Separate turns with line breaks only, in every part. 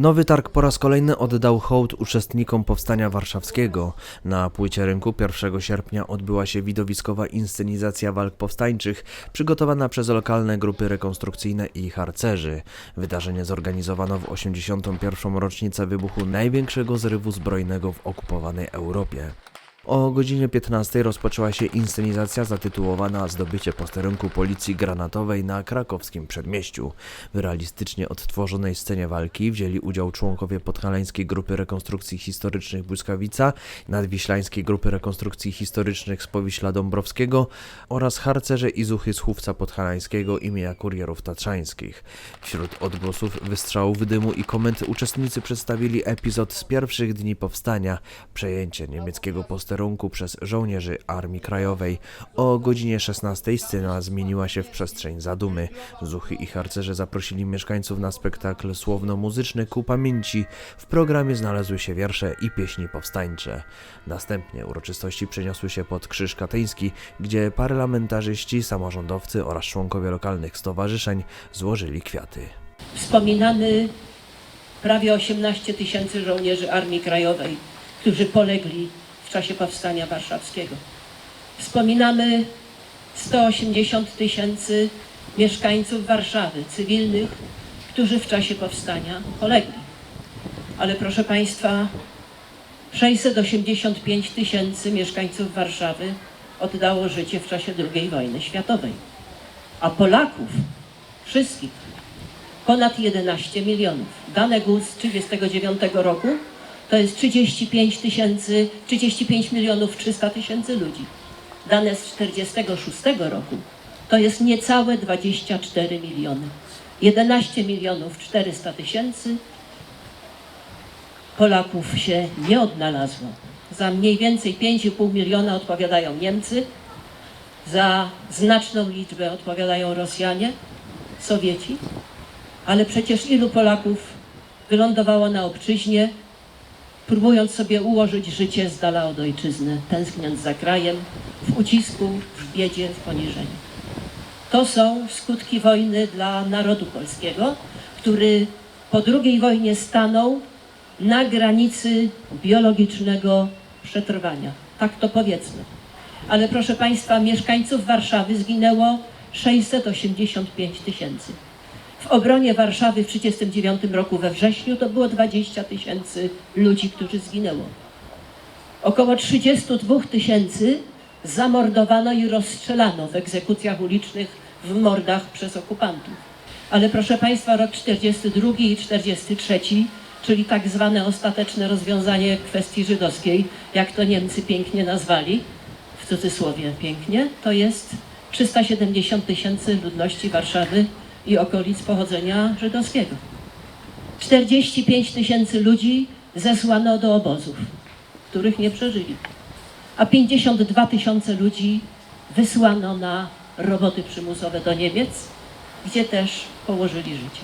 Nowy targ po raz kolejny oddał hołd uczestnikom Powstania Warszawskiego. Na płycie rynku 1 sierpnia odbyła się widowiskowa inscenizacja walk powstańczych przygotowana przez lokalne grupy rekonstrukcyjne i harcerzy. Wydarzenie zorganizowano w 81. rocznicę wybuchu największego zrywu zbrojnego w okupowanej Europie. O godzinie 15 rozpoczęła się inscenizacja zatytułowana Zdobycie posterunku policji granatowej na krakowskim przedmieściu. W realistycznie odtworzonej scenie walki wzięli udział członkowie podhalańskiej grupy rekonstrukcji historycznych Błyskawica, nadwiślańskiej grupy rekonstrukcji historycznych z Powiśla Dąbrowskiego oraz harcerze i zuchy z Chówca Podhalańskiego imienia kurierów tatrzańskich. Wśród odgłosów wystrzałów dymu i komend uczestnicy przedstawili epizod z pierwszych dni powstania, przejęcie niemieckiego posterunku przez żołnierzy Armii Krajowej. O godzinie 16 scena zmieniła się w przestrzeń zadumy. Zuchy i harcerze zaprosili mieszkańców na spektakl słowno-muzyczny ku pamięci. W programie znalazły się wiersze i pieśni powstańcze. Następnie uroczystości przeniosły się pod Krzyż Katyński, gdzie parlamentarzyści, samorządowcy oraz członkowie lokalnych stowarzyszeń złożyli kwiaty.
Wspominamy prawie 18 tysięcy żołnierzy Armii Krajowej, którzy polegli w czasie Powstania Warszawskiego. Wspominamy 180 tysięcy mieszkańców Warszawy, cywilnych, którzy w czasie powstania polegli. Ale proszę Państwa, 685 tysięcy mieszkańców Warszawy oddało życie w czasie II wojny światowej. A Polaków, wszystkich, ponad 11 milionów. Dane GUS z 1939 roku to jest 35 tysięcy, 35 milionów 300 tysięcy ludzi. Dane z 1946 roku to jest niecałe 24 miliony. 11 milionów 400 tysięcy Polaków się nie odnalazło. Za mniej więcej 5,5 miliona odpowiadają Niemcy, za znaczną liczbę odpowiadają Rosjanie, Sowieci, ale przecież ilu Polaków wylądowało na obczyźnie, próbując sobie ułożyć życie z dala od ojczyzny, tęskniąc za krajem, w ucisku, w biedzie, w poniżeniu. To są skutki wojny dla narodu polskiego, który po II wojnie stanął na granicy biologicznego przetrwania. Tak to powiedzmy. Ale proszę Państwa, mieszkańców Warszawy zginęło 685 tysięcy. Obronie Warszawy w 1939 roku we wrześniu to było 20 tysięcy ludzi, którzy zginęło. Około 32 tysięcy zamordowano i rozstrzelano w egzekucjach ulicznych, w mordach przez okupantów. Ale proszę Państwa, rok 42 i 43, czyli tak zwane ostateczne rozwiązanie kwestii żydowskiej, jak to Niemcy pięknie nazwali, w cudzysłowie pięknie, to jest 370 tysięcy ludności Warszawy i okolic pochodzenia żydowskiego. 45 tysięcy ludzi zesłano do obozów, których nie przeżyli, a 52 tysiące ludzi wysłano na roboty przymusowe do Niemiec, gdzie też położyli życie.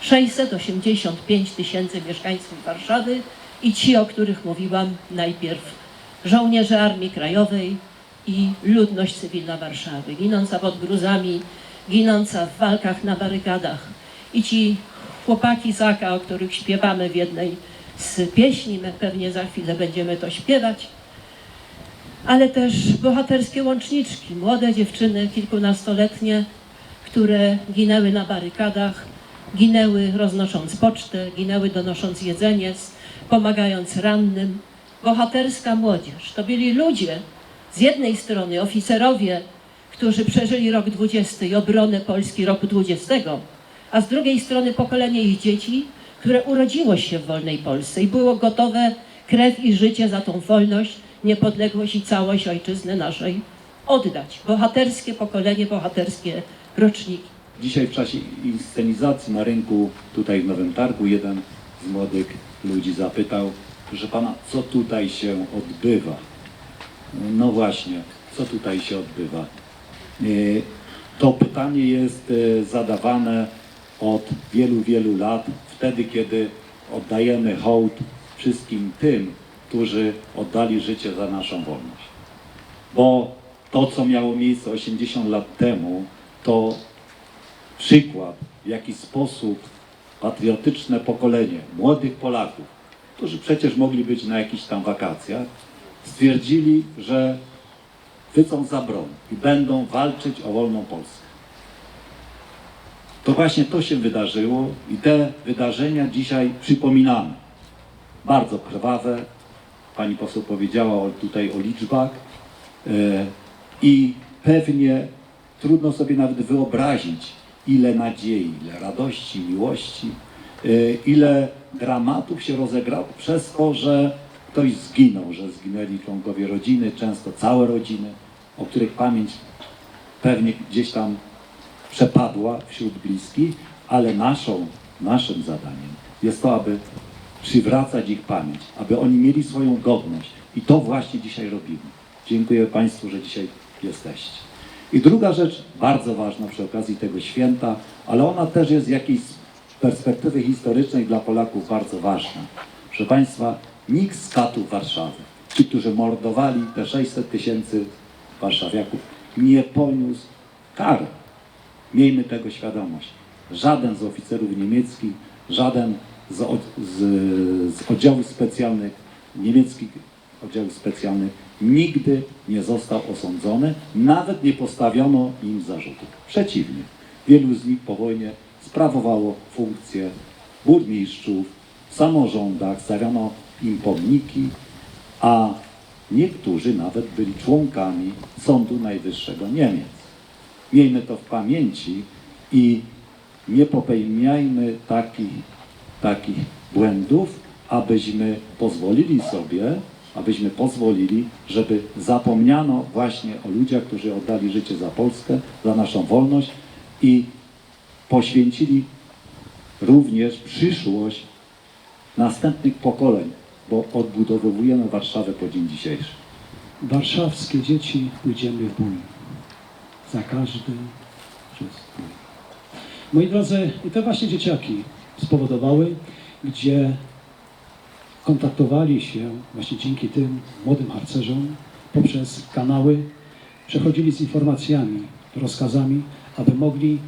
685 tysięcy mieszkańców Warszawy i ci, o których mówiłam najpierw, żołnierze Armii Krajowej i ludność cywilna Warszawy, ginąca pod gruzami, ginąca w walkach na barykadach. I ci chłopaki Zaka, o których śpiewamy w jednej z pieśni, my pewnie za chwilę będziemy to śpiewać, ale też bohaterskie łączniczki, młode dziewczyny, kilkunastoletnie, które ginęły na barykadach, ginęły roznosząc pocztę, ginęły donosząc jedzenie, pomagając rannym. Bohaterska młodzież to byli ludzie, z jednej strony oficerowie, którzy przeżyli rok 20 i obronę Polski roku 20, a z drugiej strony pokolenie ich dzieci, które urodziło się w wolnej Polsce i było gotowe krew i życie za tą wolność, niepodległość i całość ojczyzny naszej oddać. Bohaterskie pokolenie, bohaterskie roczniki.
Dzisiaj w czasie inscenizacji na rynku tutaj w Nowym Targu jeden z młodych ludzi zapytał, proszę pana, co tutaj się odbywa? No właśnie, co tutaj się odbywa? Y, To pytanie jest y, zadawane od wielu, wielu lat, wtedy kiedy oddajemy hołd wszystkim tym, którzy oddali życie za naszą wolność. Bo to, co miało miejsce 80 lat temu, to przykład, w jaki sposób patriotyczne pokolenie młodych Polaków, którzy przecież mogli być na jakichś tam wakacjach, stwierdzili, że chwycą za broń i będą walczyć o wolną Polskę. To właśnie to się wydarzyło i te wydarzenia dzisiaj przypominamy. Bardzo krwawe. Pani poseł powiedziała tutaj o liczbach e, i pewnie trudno sobie nawet wyobrazić, ile nadziei, ile radości, miłości, e, ile dramatów się rozegrało przez to, że ktoś zginął, że zginęli członkowie rodziny, często całe rodziny, o których pamięć pewnie gdzieś tam przepadła wśród bliskich, ale naszą, naszym zadaniem jest to, aby przywracać ich pamięć, aby oni mieli swoją godność. I to właśnie dzisiaj robimy. Dziękuję Państwu, że dzisiaj jesteście. I druga rzecz, bardzo ważna przy okazji tego święta, ale ona też jest z jakiejś perspektywy historycznej dla Polaków bardzo ważna. Proszę Państwa, nikt z katów Warszawy, ci, którzy mordowali te 600 tysięcy warszawiaków, nie poniósł kary. Miejmy tego świadomość. Żaden z oficerów niemieckich, żaden z, z, z oddziałów specjalnych, niemieckich oddziałów specjalnych, nigdy nie został osądzony, nawet nie postawiono im zarzutów. Przeciwnie, wielu z nich po wojnie sprawowało funkcje burmistrzów, w samorządach, stawiano im pomniki, a niektórzy nawet byli członkami Sądu Najwyższego Niemiec. Miejmy to w pamięci i nie popełniajmy takich, takich błędów, abyśmy pozwolili sobie, abyśmy pozwolili, żeby zapomniano właśnie o ludziach, którzy oddali życie za Polskę, za naszą wolność i poświęcili również przyszłość następnych pokoleń, bo odbudowujemy Warszawę po dzień dzisiejszy.
warszawskie dzieci pójdziemy w bój. Za każdy przez bój. Moi drodzy, i te właśnie dzieciaki spowodowały, gdzie kontaktowali się właśnie dzięki tym młodym harcerzom poprzez kanały, przechodzili z informacjami, rozkazami, aby mogli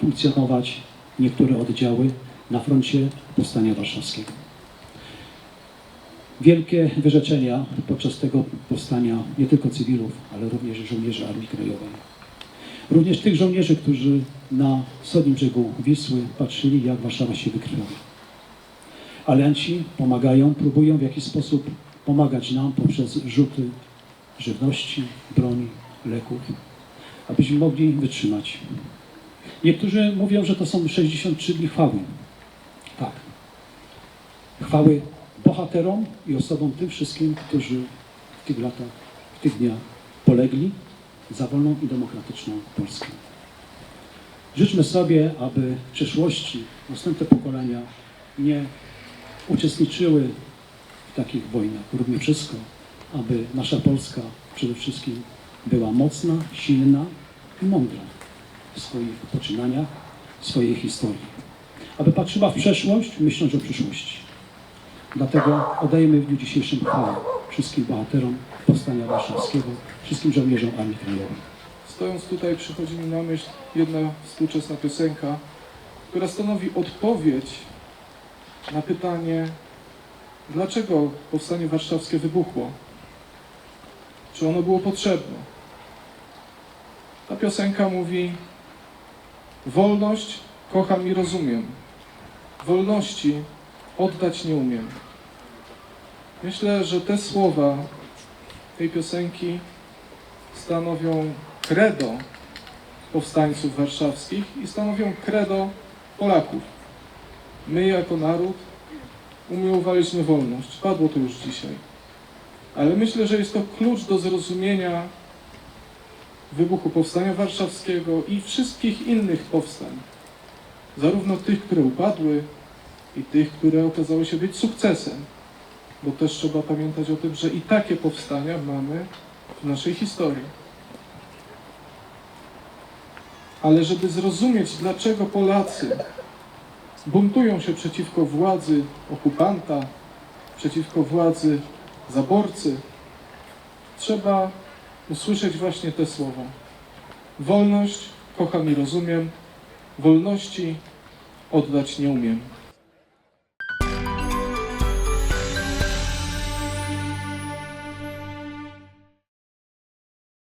funkcjonować niektóre oddziały na froncie Powstania Warszawskiego. Wielkie wyrzeczenia podczas tego powstania nie tylko cywilów, ale również żołnierzy Armii Krajowej. Również tych żołnierzy, którzy na wschodnim brzegu Wisły patrzyli, jak Warszawa się wykrwawia. Alianci pomagają, próbują w jakiś sposób pomagać nam poprzez rzuty żywności, broni, leków, abyśmy mogli wytrzymać. Niektórzy mówią, że to są 63 dni chwały. Tak. Chwały bohaterom i osobom tym wszystkim, którzy w tych latach, w tych dniach polegli za wolną i demokratyczną Polskę. Życzmy sobie, aby w przyszłości następne pokolenia nie uczestniczyły w takich wojnach. Róbmy wszystko, aby nasza Polska przede wszystkim była mocna, silna i mądra w swoich poczynaniach, w swojej historii. Aby patrzyła w przeszłość, myśląc o przyszłości. Dlatego oddajemy w dniu dzisiejszym chwałę wszystkim bohaterom Powstania Warszawskiego, wszystkim żołnierzom Armii Krajowej.
Stojąc tutaj przychodzi mi na myśl jedna współczesna piosenka, która stanowi odpowiedź na pytanie, dlaczego powstanie warszawskie wybuchło? Czy ono było potrzebne? Ta piosenka mówi: Wolność kocham i rozumiem. Wolności oddać nie umiem. Myślę, że te słowa tej piosenki stanowią credo powstańców warszawskich i stanowią credo Polaków. My jako naród umiłowaliśmy wolność. Padło to już dzisiaj. Ale myślę, że jest to klucz do zrozumienia wybuchu Powstania Warszawskiego i wszystkich innych powstań. Zarówno tych, które upadły, i tych, które okazały się być sukcesem. Bo też trzeba pamiętać o tym, że i takie powstania mamy w naszej historii. Ale żeby zrozumieć, dlaczego Polacy buntują się przeciwko władzy okupanta, przeciwko władzy zaborcy, trzeba usłyszeć właśnie te słowa. Wolność kocham i rozumiem, wolności oddać nie umiem.